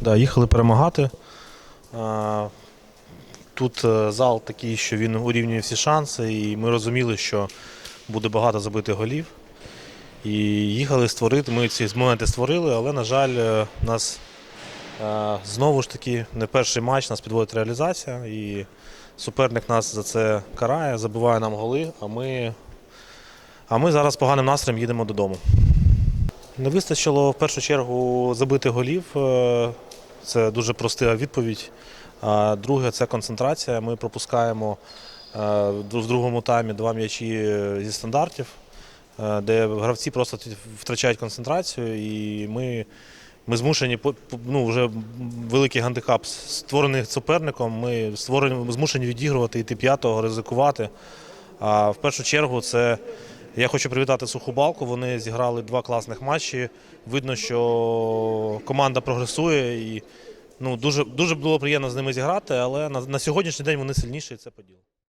Да, їхали перемагати. Тут е, зал такий, що він урівнює всі шанси, і ми розуміли, що буде багато забитих голів. І їхали створити. Ми ці моменти створили, але, на жаль, е, нас е, знову ж таки не перший матч нас підводить реалізація. І суперник нас за це карає, забиває нам голи, а ми, а ми зараз поганим настроєм їдемо додому. Не вистачило в першу чергу забити голів. е, Це дуже проста відповідь. А друге це концентрація. Ми пропускаємо е, в другому таймі два м'ячі е, зі стандартів, де гравці просто втрачають концентрацію, і ми, ми змушені ну, вже великий гандикап створений суперником. Ми створені, змушені відігрувати, йти п'ятого, ризикувати. А в першу чергу це я хочу привітати суху балку. Вони зіграли два класних матчі. Видно, що команда прогресує і ну, дуже, дуже було приємно з ними зіграти, але на, на сьогоднішній день вони сильніші, і це поділ.